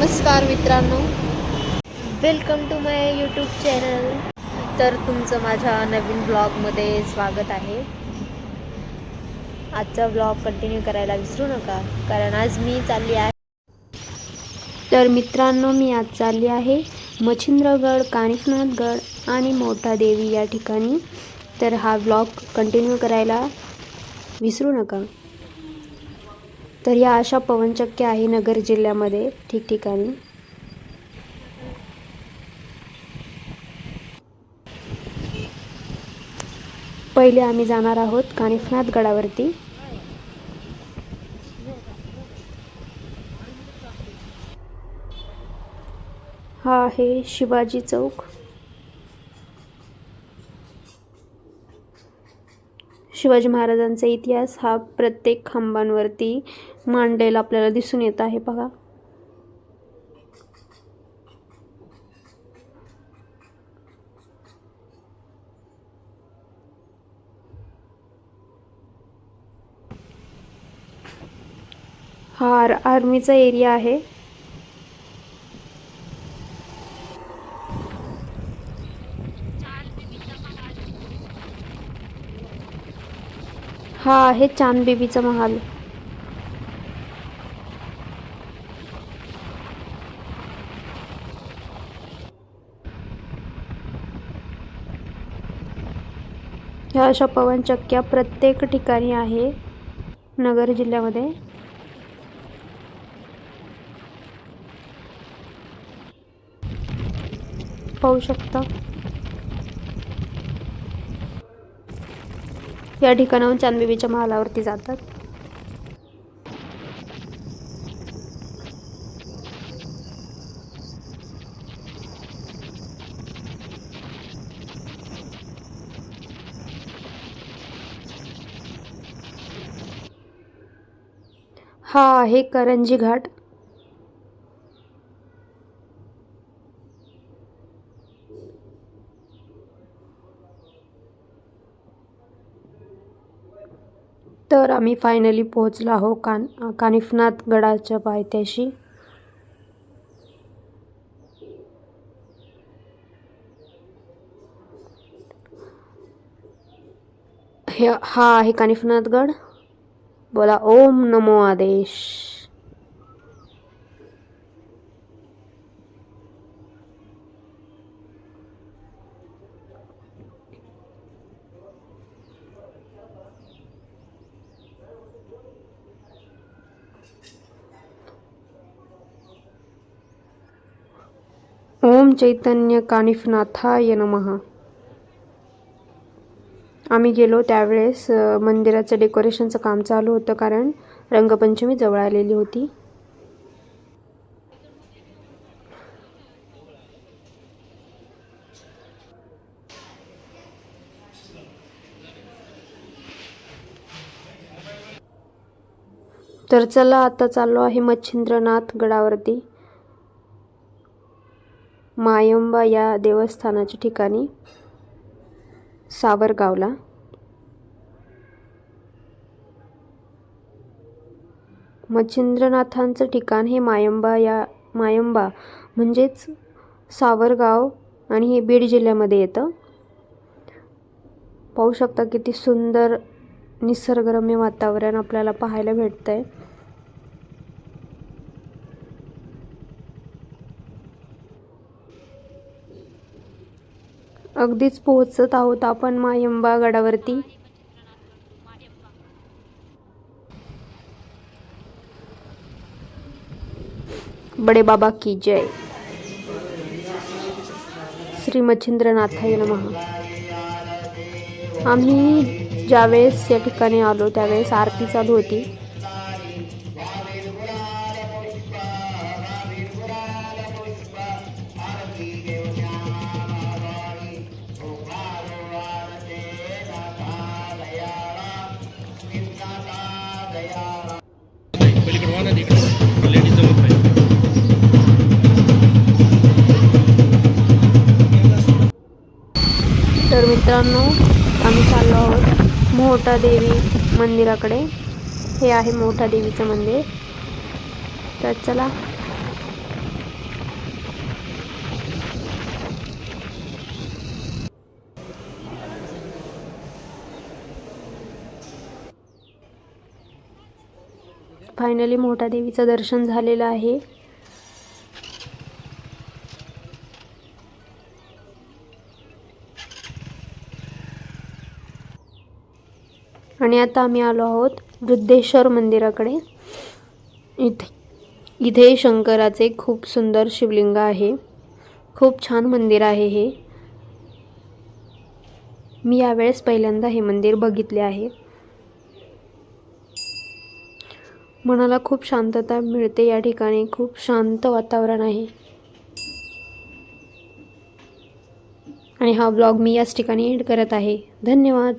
नमस्कार मित्रांनो. Welcome to my YouTube channel तर तुमचं माझ्या नवीन ब्लॉगमध्ये स्वागत आहे. आजचा ब्लॉग कंटिन्यू करायला विसरू नका कारण आज मी चालली आहे. तर मित्रांनो मी आज चालली आहे मच्छिंद्रगड कानिफनाथगड आणि मोठा देवी या ठिकाणी. तर हा ब्लॉग कंटिन्यू करायला विसरू नका. तर या अशा पवनचक्क्या आहे नगर जिल्ह्यामध्ये ठिकठिकाणी. पहिले आम्ही जाणार आहोत कानिफनाथ गडावरती. हा आहे शिवाजी चौक. शिवाजी महाराजांचा इतिहास हा प्रत्येक खांबांवरती मांडलेला आपल्याला दिसून येत आहे बघा. हा आर आर्मीचा एरिया आहे. हा आहे चांदबेबीचा महाल. ह्या अशा पवनचक्क्या प्रत्येक ठिकाणी आहे नगर जिल्ह्यामध्ये. पाहू शकता. या ठिकाणाहून चांदबिबीच्या महालावरती जातात. हा आहे करंजी घाट. तर आम्ही फायनली पोहोचलो आहो कान कानिफनाथ गडाच्या पायथ्याशी. हे हा आहे कानिफनाथ गड. बोला ओम नमो आदेश. ओम चैतन्य कानिफनाथाय नमहा आम्ही गेलो त्यावेळेस मंदिराचं डेकोरेशनचं काम चालू होतं कारण रंगपंचमी जवळ आलेली होती. तर चला आता चाललो आहे मच्छिंद्रनाथ गडावरती. मायंबा या देवस्थानाच्या ठिकाणी सावरगावला. मच्छिंद्रनाथांचं ठिकाण हे मायंबा या मायंबा म्हणजेच सावरगाव आणि हे बीड जिल्ह्यामध्ये येतं. पाहू शकता किती सुंदर निसर्गरम्य वातावरण आपल्याला पाहायला भेटतं आहे अगदीच पोहोचत आहोत आपण मायंबा गडावरती. बडे बाबा की जय. श्री मच्छिंद्रनाथाय नमः. आम्ही ज्यावेळेस या ठिकाणी आलो त्यावेळेस आरती चालू होती. मित्रांनो आम्ही चाललो आहोत मोठा देवी मंदिराकडे. हे आहे मोठा देवीचं मंदिर. तर चला. फायनली मोठा देवीचं दर्शन झालेलं आहे. आणि आता आम्ही आलो आहोत वृद्धेश्वर मंदिराकडे. इथे इथे शंकराचे खूप सुंदर शिवलिंग आहे. खूप छान मंदिर आहे हे. मी यावेळेस पहिल्यांदा हे मंदिर बघितले आहे. मनाला खूप शांतता मिळते या ठिकाणी. खूप शांत वातावरण आहे. आणि हा ब्लॉग मी याच ठिकाणी एड करत आहे. धन्यवाद.